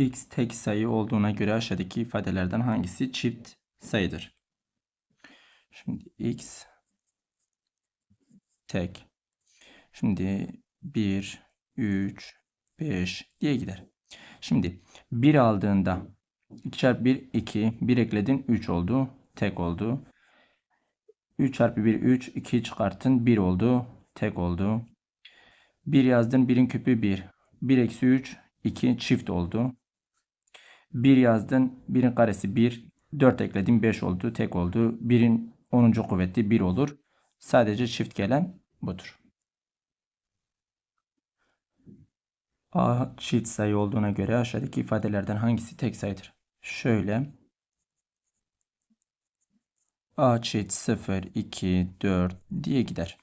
x tek sayı olduğuna göre aşağıdaki ifadelerden hangisi çift sayıdır? Şimdi x tek. Şimdi 1, 3, 5 diye gider. Şimdi 1 aldığında 2 çarpı 1 2. 1 ekledin 3 oldu. Tek oldu. 3 çarpı 1 3. 2 çıkarttın 1 oldu. Tek oldu. 1 yazdın 1'in küpü 1. 1 eksi 3 2 çift oldu. 1 yazdın 1'in karesi 1. 4 ekledin 5 oldu. Tek oldu. 1'in 10. kuvveti 1 olur. Sadece çift gelen budur. A çift sayı olduğuna göre aşağıdaki ifadelerden hangisi tek sayıdır? Şöyle. A çift 0, 2, 4 diye gider.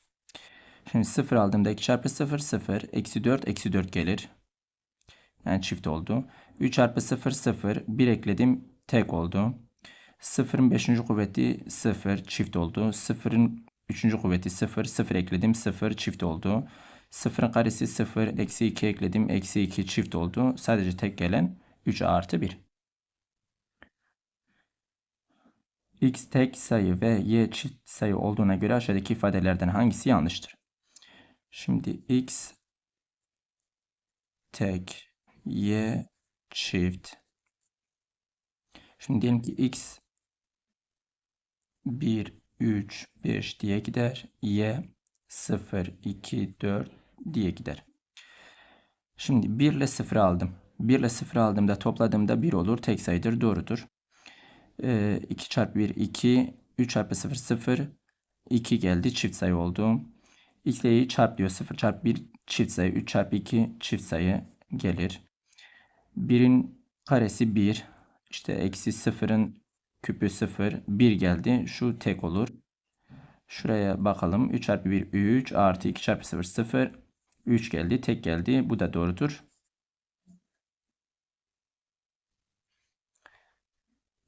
Şimdi 0 aldığımda 2 çarpı 0, 0. Eksi 4, eksi 4 gelir. Yani çift oldu. 3 çarpı 0, 0. 1 ekledim. Tek oldu. 0'ın 5. kuvveti 0. Çift oldu. 0'ın 3. kuvveti 0. 0 ekledim. 0 çift oldu. 0'ın karesi 0. Eksi 2 ekledim. Eksi 2 çift oldu. Sadece tek gelen 3 artı 1. x tek sayı ve y çift sayı olduğuna göre aşağıdaki ifadelerden hangisi yanlıştır? Şimdi x tek, y çift. Şimdi diyelim ki x 1, 3, 5 diye gider. y 0, 2, 4 diye gider. Şimdi 1 ile 0 aldım. 1 ile 0 aldığımda topladığımda 1 olur. Tek sayıdır. Doğrudur. 2 çarpı 1 2. 3 çarpı 0 0. 2 geldi. Çift sayı oldu. X ile y'yi çarp diyor. 0 çarpı 1 çift sayı. 3 çarpı 2 çift sayı gelir. 1'in karesi 1. İşte eksi 0'ın küpü 0. 1 geldi. Şu tek olur. Şuraya bakalım. 3 çarpı 1 3 artı 2 çarpı 0 0. 3 geldi. Tek geldi. Bu da doğrudur.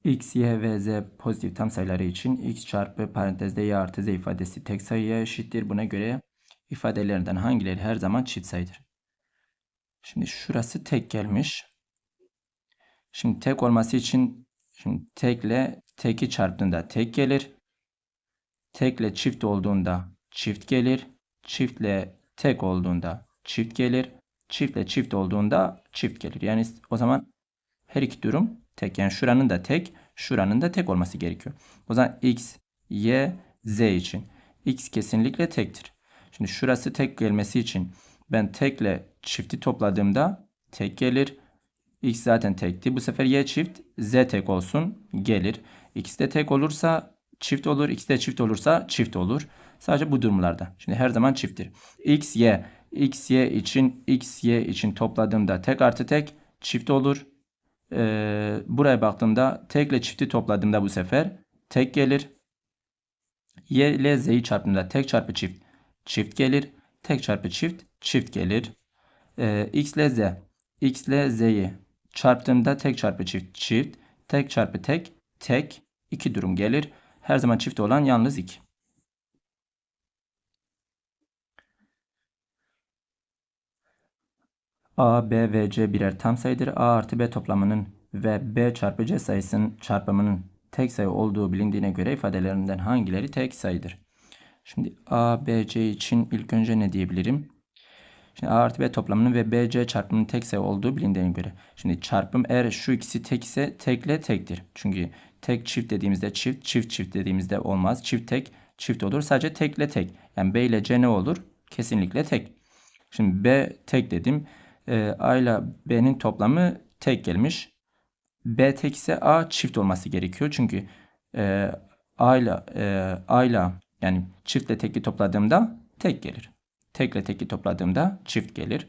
x, y ve z pozitif tam sayıları için x çarpı parantezde y artı z ifadesi tek sayıya eşittir. Buna göre ifadelerden hangileri her zaman çift sayıdır? Şimdi şurası tek gelmiş. Şimdi tek olması için şimdi tekle teki çarptığında tek gelir. Tekle çift olduğunda çift gelir. Çiftle tek olduğunda çift gelir. Çiftle çift olduğunda çift gelir. Yani o zaman her iki durum tek. Yani şuranın da tek, şuranın da tek olması gerekiyor. O zaman x, y, z için x kesinlikle tektir. Şimdi şurası tek gelmesi için ben tekle çifti topladığımda tek gelir. X zaten tekti. Bu sefer y çift z tek olsun gelir. X de tek olursa çift olur. X de çift olursa çift olur. Sadece bu durumlarda. Şimdi her zaman çifttir. X, Y. X, Y için X, Y için topladığımda tek artı tek çift olur. Ee, buraya baktığımda tekle çifti topladığımda bu sefer tek gelir. Y ile Z'yi çarptığımda tek çarpı çift çift gelir. Tek çarpı çift çift gelir. Ee, X ile Z. X ile Z'yi çarptığımda tek çarpı çift çift. Tek çarpı tek tek. iki durum gelir. Her zaman çift olan yalnız 2. A, B ve C birer tam sayıdır. A artı B toplamının ve B çarpı C sayısının çarpımının tek sayı olduğu bilindiğine göre ifadelerinden hangileri tek sayıdır? Şimdi A, B, C için ilk önce ne diyebilirim? Şimdi A artı B toplamının ve B, C çarpımının tek sayı olduğu bilindiğine göre. Şimdi çarpım eğer şu ikisi tek ise tekle tektir. Çünkü tek çift dediğimizde çift, çift çift dediğimizde olmaz. Çift tek, çift olur. Sadece tekle tek. Yani B ile C ne olur? Kesinlikle tek. Şimdi B tek dedim. E, A ile B'nin toplamı tek gelmiş. B tek ise A çift olması gerekiyor. Çünkü e, A ile e, A ile yani çiftle teki topladığımda tek gelir. Tekle teki topladığımda çift gelir.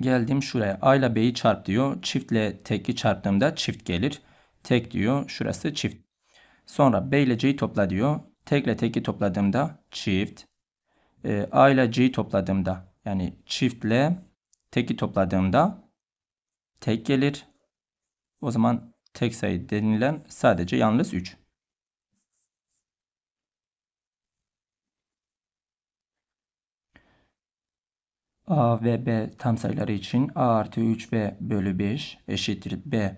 Geldim şuraya. A ile B'yi çarp diyor. Çiftle teki çarptığımda çift gelir. Tek diyor. Şurası çift. Sonra B ile C'yi topla diyor. Tekle teki topladığımda çift. E, A ile C'yi topladığımda yani çiftle teki topladığımda tek gelir. O zaman tek sayı denilen sadece yalnız 3. A ve B tam sayıları için A artı 3B bölü 5 eşittir B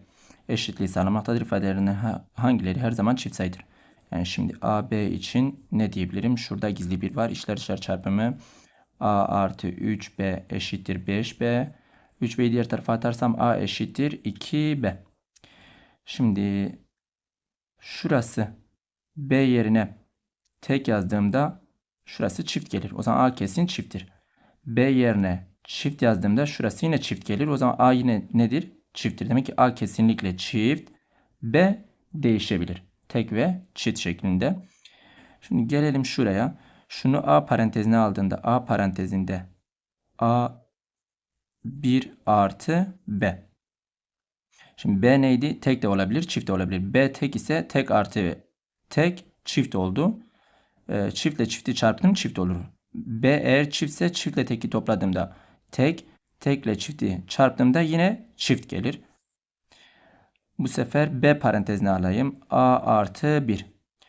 eşitliği sağlamaktadır ifadelerinin ha- hangileri her zaman çift sayıdır. Yani şimdi A, B için ne diyebilirim? Şurada gizli bir var. İşler dışarı çarpımı A artı 3B eşittir 5B. 3B'yi diğer tarafa atarsam A eşittir 2B. Şimdi şurası B yerine tek yazdığımda şurası çift gelir. O zaman A kesin çifttir. B yerine çift yazdığımda şurası yine çift gelir. O zaman A yine nedir? Çifttir. Demek ki A kesinlikle çift. B değişebilir. Tek ve çift şeklinde. Şimdi gelelim şuraya. Şunu A parantezine aldığında A parantezinde A 1 artı B. Şimdi B neydi? Tek de olabilir, çift de olabilir. B tek ise tek artı tek çift oldu. Ee, çiftle çifti çarptım çift olur. B eğer çiftse çiftle teki topladığımda tek, tekle çifti çarptığımda yine çift gelir. Bu sefer B parantezine alayım. A artı 1.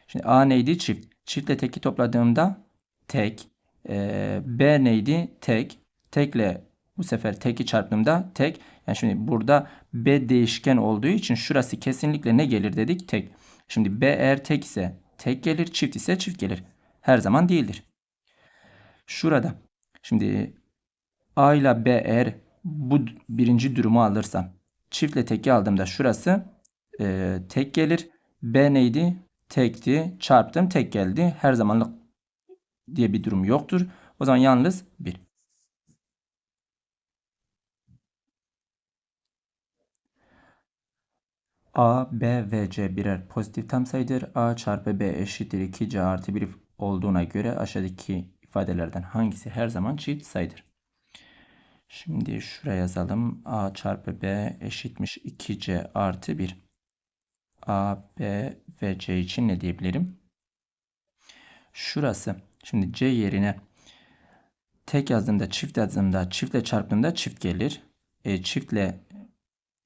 Şimdi A neydi? Çift. Çiftle teki topladığımda tek. Ee, B neydi? Tek. Tekle bu sefer teki çarptığımda tek. Yani şimdi burada B değişken olduğu için şurası kesinlikle ne gelir dedik? Tek. Şimdi B eğer tek ise tek gelir, çift ise çift gelir. Her zaman değildir. Şurada. Şimdi A ile B eğer bu birinci durumu alırsam çiftle teki aldığımda şurası e, tek gelir. B neydi? Tekti. Çarptım tek geldi. Her zamanlık diye bir durum yoktur. O zaman yalnız 1. A, B ve C birer pozitif tam sayıdır. A çarpı B eşittir 2C artı 1 olduğuna göre aşağıdaki ifadelerden hangisi her zaman çift sayıdır? Şimdi şuraya yazalım. A çarpı B eşitmiş 2C artı 1. A, B ve C için ne diyebilirim? Şurası. Şimdi C yerine tek yazdığımda, çift yazdığımda, çiftle çarptığımda çift gelir. E, çiftle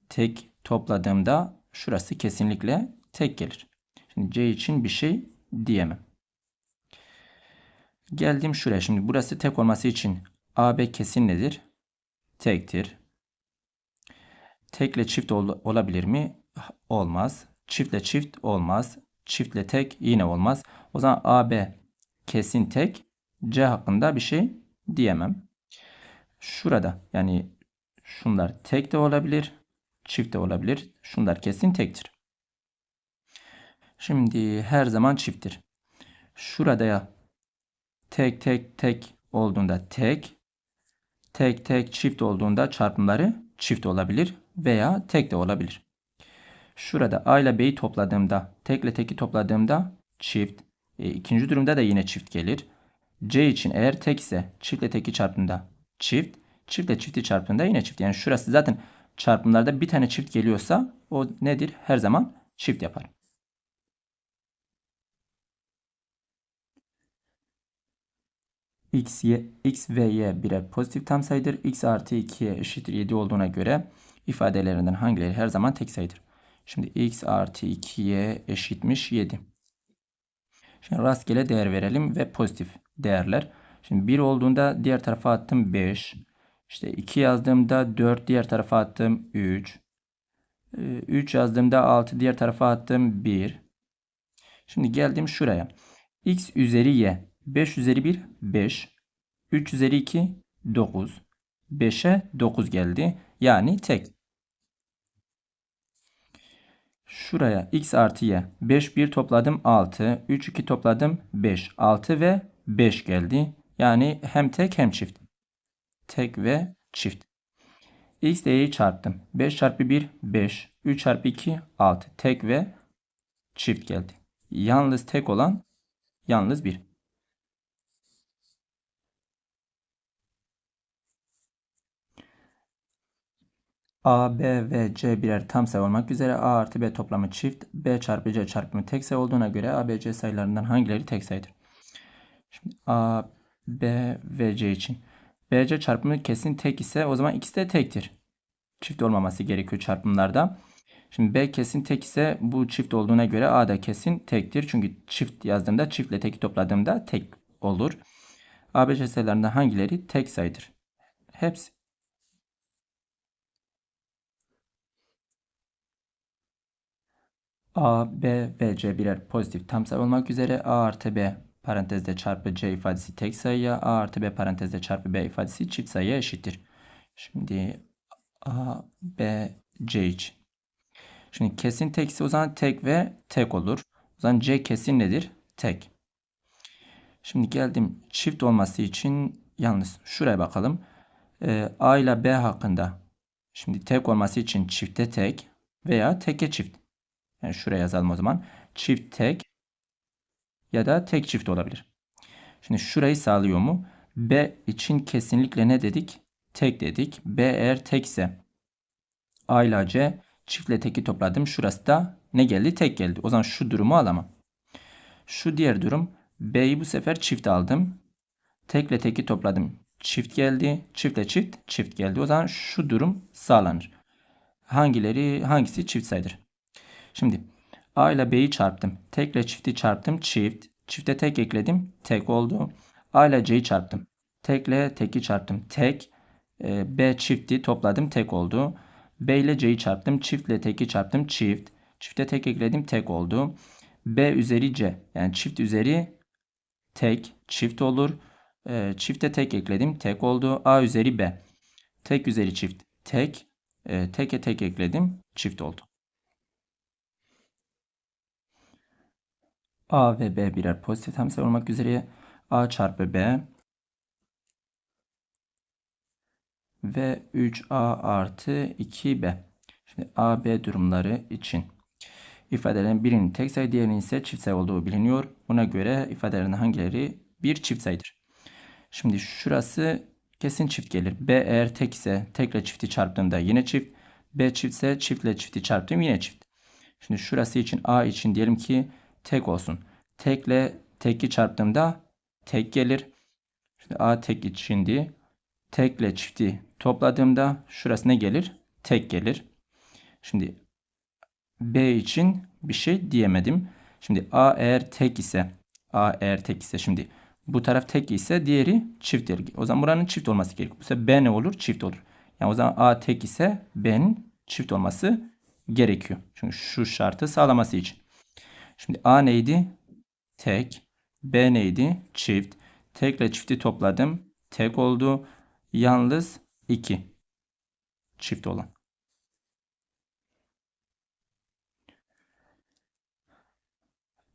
tek topladığımda şurası kesinlikle tek gelir. Şimdi C için bir şey diyemem. Geldim şuraya. Şimdi burası tek olması için AB kesin nedir? Tektir. Tekle çift ol olabilir mi? Olmaz. Çiftle çift olmaz. Çiftle tek yine olmaz. O zaman AB kesin tek. C hakkında bir şey diyemem. Şurada yani şunlar tek de olabilir. Çift de olabilir. Şunlar kesin tektir. Şimdi her zaman çifttir. Şurada ya tek tek tek olduğunda tek, tek tek çift olduğunda çarpımları çift olabilir veya tek de olabilir. Şurada A ile B'yi topladığımda, tek ile teki topladığımda çift. E, ikinci durumda da yine çift gelir. C için eğer tek ise çiftle teki çarptığında çift, çiftle çifti çarptığında yine çift. Yani şurası zaten çarpımlarda bir tane çift geliyorsa o nedir? Her zaman çift yapar. X, y, x ve y birer pozitif tam sayıdır. x artı 2'ye eşittir 7 olduğuna göre ifadelerinden hangileri her zaman tek sayıdır? Şimdi x artı 2'ye eşitmiş 7. Şimdi rastgele değer verelim ve pozitif değerler. Şimdi 1 olduğunda diğer tarafa attım 5. İşte 2 yazdığımda 4 diğer tarafa attım 3. 3 yazdığımda 6 diğer tarafa attım 1. Şimdi geldim şuraya. x üzeri y 5 üzeri 1 5. 3 üzeri 2 9. 5'e 9 geldi. Yani tek. Şuraya x artı y. 5 1 topladım 6. 3 2 topladım 5. 6 ve 5 geldi. Yani hem tek hem çift. Tek ve çift. x değeri çarptım. 5 çarpı 1 5. 3 çarpı 2 6. Tek ve çift geldi. Yalnız tek olan yalnız 1. A, B ve C birer tam sayı olmak üzere A artı B toplamı çift, B çarpı C çarpımı tek sayı olduğuna göre A, B, C sayılarından hangileri tek sayıdır? Şimdi A, B ve C için. B, C çarpımı kesin tek ise o zaman ikisi de tektir. Çift olmaması gerekiyor çarpımlarda. Şimdi B kesin tek ise bu çift olduğuna göre A da kesin tektir. Çünkü çift yazdığımda çiftle teki topladığımda tek olur. A, B, C sayılarından hangileri tek sayıdır? Hepsi. A, B ve C birer pozitif tam sayı olmak üzere A artı B parantezde çarpı C ifadesi tek sayıya A artı B parantezde çarpı B ifadesi çift sayıya eşittir. Şimdi A, B, C için. Şimdi kesin tekse o zaman tek ve tek olur. O zaman C kesin nedir? Tek. Şimdi geldim çift olması için yalnız şuraya bakalım. Ee, A ile B hakkında. Şimdi tek olması için çifte tek veya teke çift. Yani şuraya yazalım o zaman. Çift tek ya da tek çift olabilir. Şimdi şurayı sağlıyor mu? B için kesinlikle ne dedik? Tek dedik. B eğer tekse A ile C çiftle teki topladım. Şurası da ne geldi? Tek geldi. O zaman şu durumu alamam. Şu diğer durum B'yi bu sefer çift aldım. Tekle teki topladım. Çift geldi. Çiftle çift çift geldi. O zaman şu durum sağlanır. Hangileri hangisi çift sayıdır? Şimdi A ile B'yi çarptım. Tekle çifti çarptım. Çift. Çifte tek ekledim. Tek oldu. A ile C'yi çarptım. Tekle teki çarptım. Tek. E, B çifti topladım. Tek oldu. B ile C'yi çarptım. Çiftle teki çarptım. Çift. Çifte tek ekledim. Tek oldu. B üzeri C. Yani çift üzeri tek. Çift olur. E, çifte tek ekledim. Tek oldu. A üzeri B. Tek üzeri çift. Tek. E, teke tek ekledim. Çift oldu. A ve B birer pozitif sayı olmak üzere A çarpı B ve 3A artı 2B. Şimdi A, B durumları için ifadelerin birinin tek sayı diğerinin ise çift sayı olduğu biliniyor. Buna göre ifadelerin hangileri bir çift sayıdır? Şimdi şurası kesin çift gelir. B eğer tek ise tekle çifti çarptığımda yine çift. B çiftse çiftle çifti çarptığım yine çift. Şimdi şurası için A için diyelim ki tek olsun. Tekle teki çarptığımda tek gelir. Şimdi A tek içindi. Tekle çifti topladığımda şurası ne gelir? Tek gelir. Şimdi B için bir şey diyemedim. Şimdi A eğer tek ise A eğer tek ise şimdi bu taraf tek ise diğeri çifttir. O zaman buranın çift olması gerekiyor. Bu sefer B ne olur? Çift olur. Yani o zaman A tek ise B'nin çift olması gerekiyor. Çünkü şu şartı sağlaması için. Şimdi A neydi? Tek. B neydi? Çift. Tekle çifti topladım. Tek oldu. Yalnız 2. Çift olan.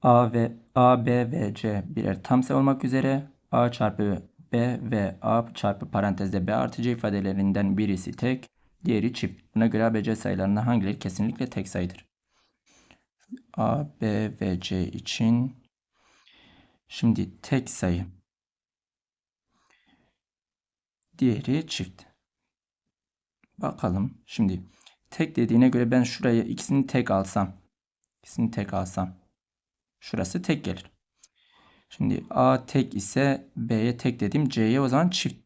A ve A, B ve C birer tam sayı olmak üzere A çarpı B ve A çarpı parantezde B artı C ifadelerinden birisi tek, diğeri çift. Buna göre A, B, C sayılarından hangileri kesinlikle tek sayıdır? A, B ve C için şimdi tek sayı. Diğeri çift. Bakalım. Şimdi tek dediğine göre ben şuraya ikisini tek alsam. ikisini tek alsam. Şurası tek gelir. Şimdi A tek ise B'ye tek dedim. C'ye o zaman çift.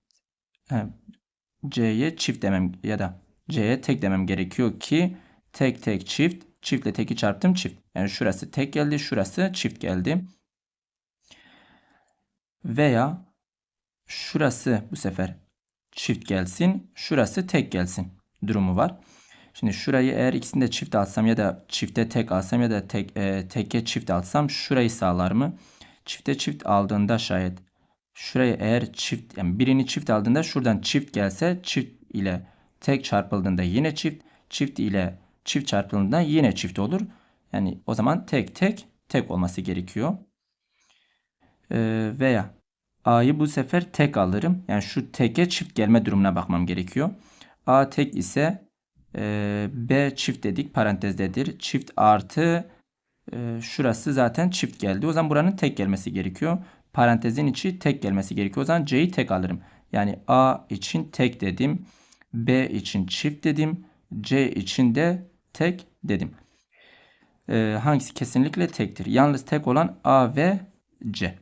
C'ye çift demem ya da C'ye tek demem gerekiyor ki tek tek çift. Çiftle teki çarptım çift. Yani şurası tek geldi. Şurası çift geldi. Veya şurası bu sefer çift gelsin. Şurası tek gelsin durumu var. Şimdi şurayı eğer ikisini çift alsam ya da çifte tek alsam ya da tek e, teke çift alsam şurayı sağlar mı? Çifte çift aldığında şayet şurayı eğer çift yani birini çift aldığında şuradan çift gelse çift ile tek çarpıldığında yine çift, çift ile çift çarpıldığında yine çift olur. Yani o zaman tek tek tek olması gerekiyor. Ee, veya A'yı bu sefer tek alırım. Yani şu teke çift gelme durumuna bakmam gerekiyor. A tek ise e, B çift dedik parantezdedir. Çift artı e, şurası zaten çift geldi. O zaman buranın tek gelmesi gerekiyor. Parantezin içi tek gelmesi gerekiyor. O zaman C'yi tek alırım. Yani A için tek dedim. B için çift dedim. C için de tek dedim. E, hangisi kesinlikle tektir? Yalnız tek olan A ve C.